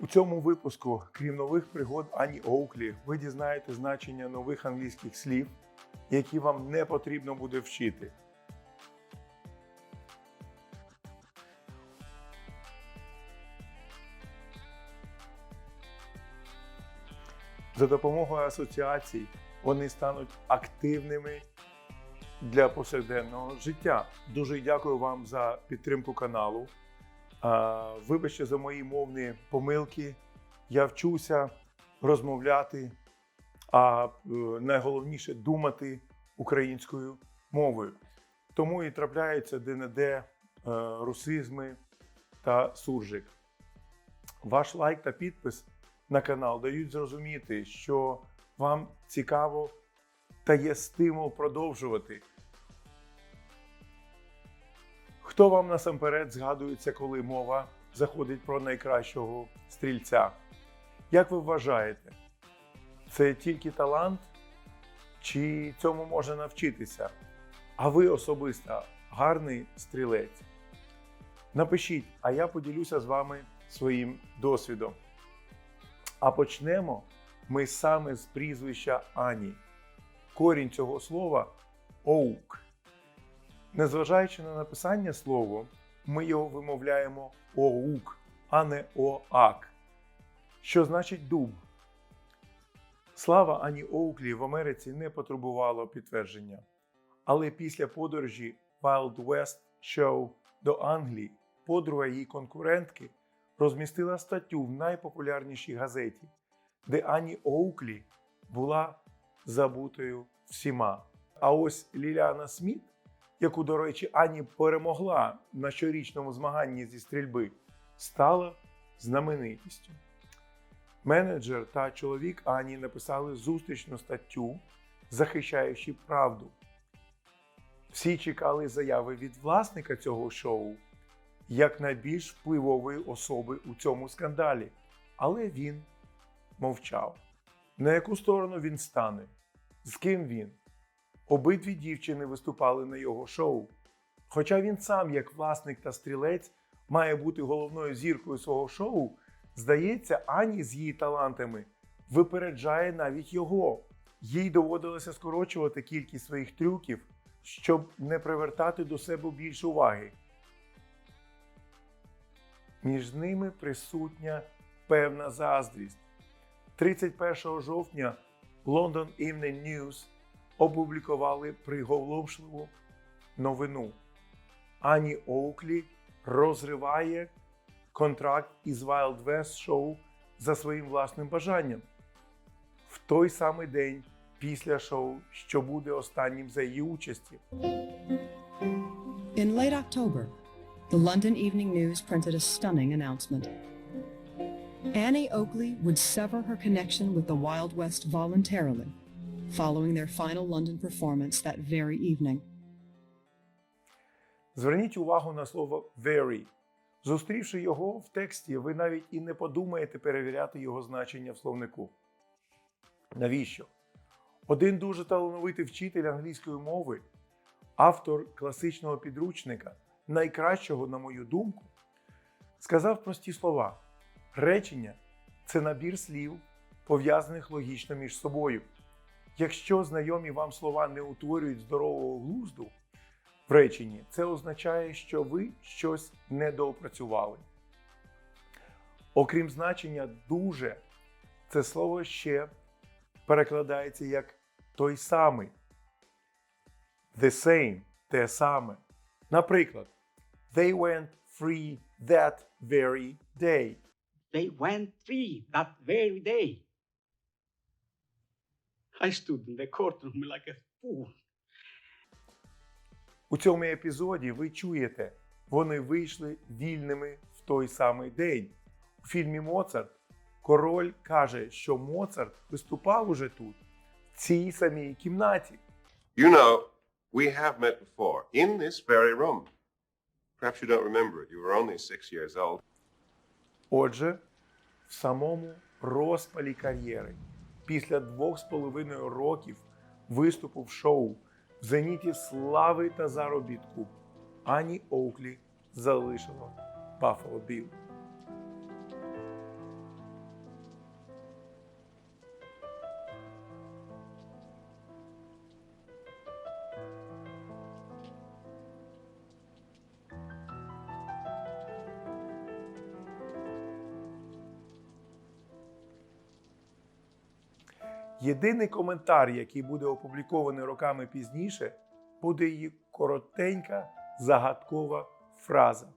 У цьому випуску, крім нових пригод Ані Оуклі, ви дізнаєте значення нових англійських слів, які вам не потрібно буде вчити. За допомогою асоціацій вони стануть активними для повсякденного життя. Дуже дякую вам за підтримку каналу. Вибачте за мої мовні помилки. Я вчуся розмовляти, а е, найголовніше думати українською мовою. Тому і трапляються де-не-де е, русизми та суржик. Ваш лайк та підпис на канал дають зрозуміти, що вам цікаво та є стимул продовжувати. Хто вам насамперед згадується, коли мова заходить про найкращого стрільця? Як ви вважаєте, це тільки талант, чи цьому можна навчитися? А ви особисто гарний стрілець? Напишіть, а я поділюся з вами своїм досвідом. А почнемо ми саме з прізвища Ані. Корінь цього слова оук. Незважаючи на написання слова, ми його вимовляємо оук, а не оак, що значить дуб. Слава Ані Оуклі в Америці не потребувало підтвердження. Але після подорожі Wild West Show до Англії подруга її конкурентки розмістила статтю в найпопулярнішій газеті, де Ані Оуклі була забутою всіма. А ось Ліліана Сміт, яку, до речі, Ані перемогла на щорічному змаганні зі стрільби, стала знаменитістю. Менеджер та чоловік Ані написали зустрічну статтю, захищаючи правду. Всі чекали заяви від власника цього шоу як найбільш впливової особи у цьому скандалі, але він мовчав. На яку сторону він стане? З ким він? Обидві дівчини виступали на його шоу. Хоча він сам, як власник та стрілець, має бути головною зіркою свого шоу, здається, Ані з її талантами випереджає навіть його. Їй доводилося скорочувати кількість своїх трюків, щоб не привертати до себе більше уваги. Між ними присутня певна заздрість. 31 жовтня London Evening News опублікували приголомшливу новину. Ані Оуклі розриває контракт із Wild West Show за своїм власним бажанням. В той самий день після шоу, що буде останнім за її участі. In late October, the London Evening News printed a stunning announcement. Annie Oakley would sever her connection with the Wild West voluntarily, following their final London performance that very evening. Зверніть увагу на слово very. Зустрівши його в тексті, ви навіть і не подумаєте перевіряти його значення в словнику. Навіщо? Один дуже талановитий вчитель англійської мови, автор класичного підручника, найкращого, на мою думку, сказав прості слова: речення це набір слів, пов'язаних логічно між собою. Якщо знайомі вам слова не утворюють здорового глузду в реченні, це означає, що ви щось недоопрацювали. Окрім значення дуже, це слово ще перекладається як той самий. The same те саме. Наприклад, they went free that very day. They went free that very day. I stood in the courtroom like a fool. У цьому епізоді ви чуєте, вони вийшли вільними в той самий день. У фільмі Моцарт король каже, що Моцарт виступав уже тут, в цій самій кімнаті. You know, we have met before in this very room. Perhaps you don't remember it. You were only six years old. Отже, в самому розпалі кар'єри, після двох з половиною років виступу в шоу в зеніті слави та заробітку, Ані Оуклі залишила Buffalo Bill. Єдиний коментар, який буде опублікований роками пізніше, буде її коротенька загадкова фраза.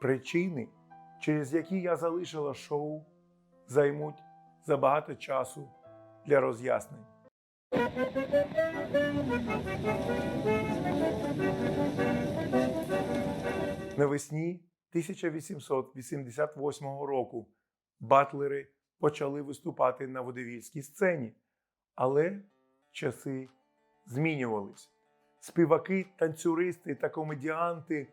Причини, через які я залишила шоу, займуть забагато часу для роз'яснень. Навесні 1888 року батлери почали виступати на водевільській сцені, але часи змінювались. Співаки, танцюристи та комедіанти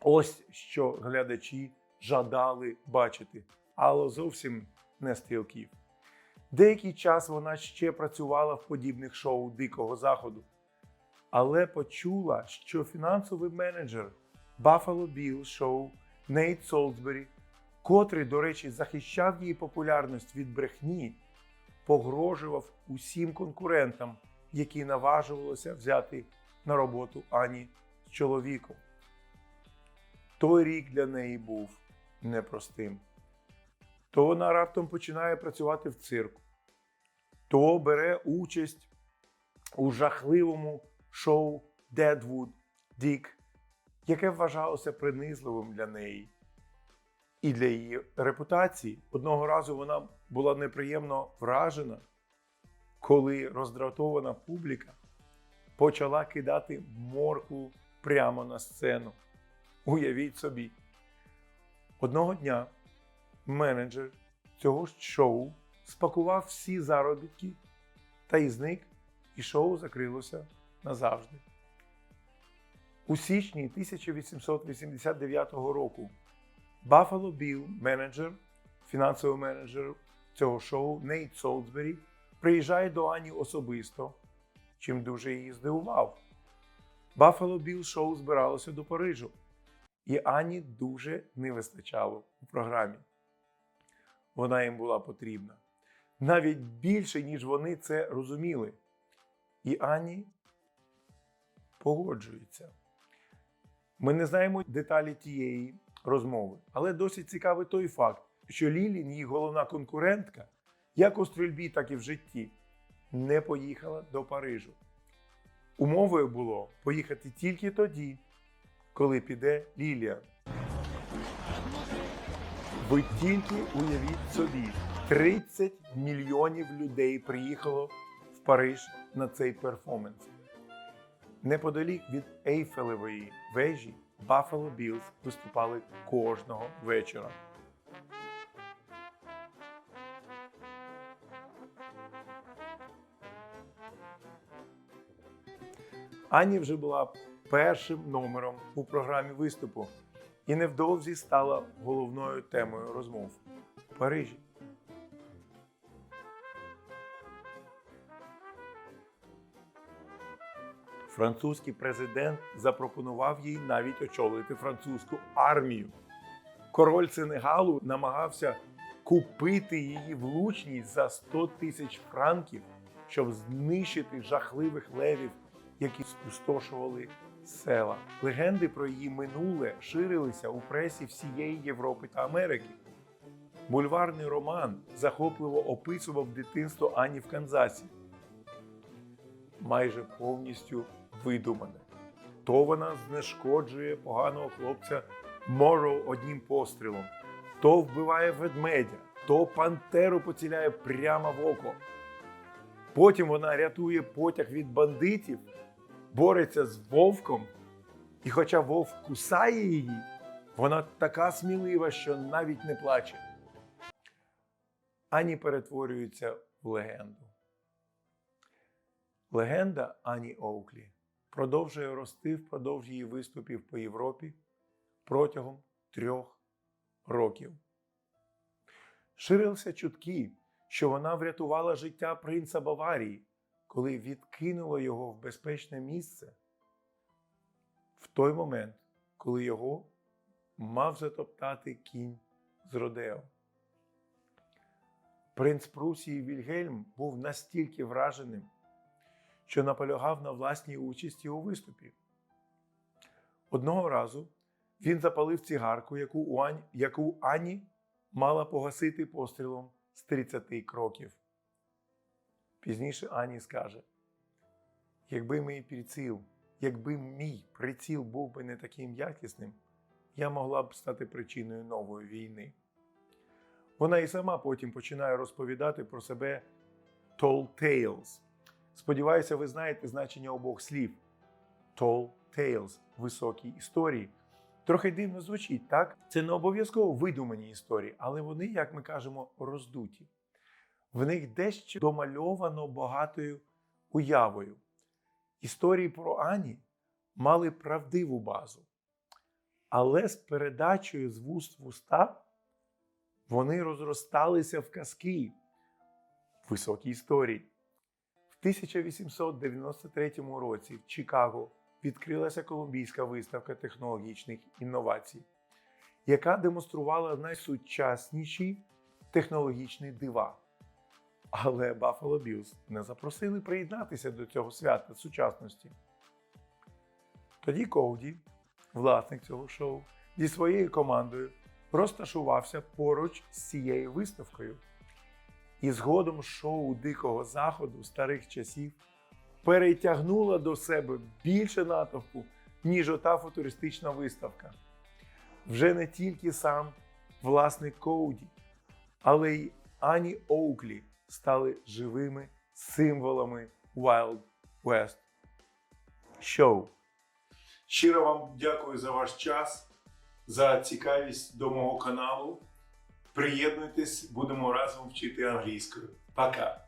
ось що глядачі жадали бачити, але зовсім не стрілків. Деякий час вона ще працювала в подібних шоу Дикого Заходу, але почула, що фінансовий менеджер Buffalo Bill шоу Нейт Солсбері, котрий, до речі, захищав її популярність від брехні, погрожував усім конкурентам, які наважувалися взяти на роботу Ані з чоловіком. Той рік для неї був непростим. То вона раптом починає працювати в цирку, то бере участь у жахливому шоу Deadwood Dick, яке вважалося принизливим для неї і для її репутації. Одного разу вона була неприємно вражена, коли роздратована публіка почала кидати моркву прямо на сцену. Уявіть собі. Одного дня менеджер цього шоу спакував всі заробітки та й зник, і шоу закрилося назавжди. У січні 1889 року Buffalo Bill, менеджер, фінансовий менеджер цього шоу Нейт Солсбері, приїжджає до Ані особисто, чим дуже її здивував. Buffalo Bill шоу збиралося до Парижу, і Ані дуже не вистачало у програмі. Вона їм була потрібна. Навіть більше, ніж вони це розуміли. І Ані погоджується. Ми не знаємо деталі тієї розмови, але досить цікавий той факт, що Лілін, її головна конкурентка, як у стрільбі, так і в житті, не поїхала до Парижу. Умовою було поїхати тільки тоді, коли піде Лілія. Ви тільки уявіть собі, 30 мільйонів людей приїхало в Париж на цей перформанс. Неподалік від Ейфелевої вежі Buffalo Bills виступали кожного вечора. Ані вже була першим номером у програмі виступу і невдовзі стала головною темою розмов у Парижі. Французький президент запропонував їй навіть очолити французьку армію. Король Сенегалу намагався купити її влучність за 100 тисяч франків, щоб знищити жахливих левів, які спустошували села. Легенди про її минуле ширилися у пресі всієї Європи та Америки. Бульварний роман захопливо описував дитинство Ані в Канзасі. Майже повністю видумане. То вона знешкоджує поганого хлопця Морроу одним пострілом, то вбиває ведмедя, то пантеру поціляє прямо в око. Потім вона рятує потяг від бандитів, бореться з вовком, і хоча вовк кусає її, вона така смілива, що навіть не плаче. Ані перетворюється в легенду. Легенда Ані Оуклі продовжує рости впродовж її виступів по Європі протягом трьох років. Ширилися чутки, що вона врятувала життя принца Баварії, коли відкинула його в безпечне місце в той момент, коли його мав затоптати кінь з Родео. Принц Прусії Вільгельм був настільки враженим, що наполягав на власній участі у виступі. Одного разу він запалив цигарку, яку, у Ань, яку Ані мала погасити пострілом з 30 кроків. Пізніше Ані скаже: якби мій приціл, якби мій приціл був би не таким якісним, я могла б стати причиною нової війни. Вона і сама потім починає розповідати про себе Tall Tales. Сподіваюся, ви знаєте значення обох слів. Tall Tales – високі історії. Трохи дивно звучить, так? Це не обов'язково видумані історії, але вони, як ми кажемо, роздуті. В них дещо домальовано багатою уявою. Історії про Ані мали правдиву базу, але з передачею з вуст в уста вони розросталися в казки, високі історії. В 1893 році в Чикаго відкрилася Колумбійська виставка технологічних інновацій, яка демонструвала найсучасніші технологічні дива. Але Buffalo Bills не запросили приєднатися до цього свята сучасності. Тоді Коуді, власник цього шоу, зі своєю командою розташувався поруч з цією виставкою. І згодом шоу Дикого Заходу старих часів перетягнуло до себе більше натовпу, ніж ота футуристична виставка. Вже не тільки сам власник Коуді, але й Ані Оуклі стали живими символами Wild West Show. Щиро вам дякую за ваш час, за цікавість до мого каналу. Приєднуйтесь, будемо разом вчити англійською. Пока!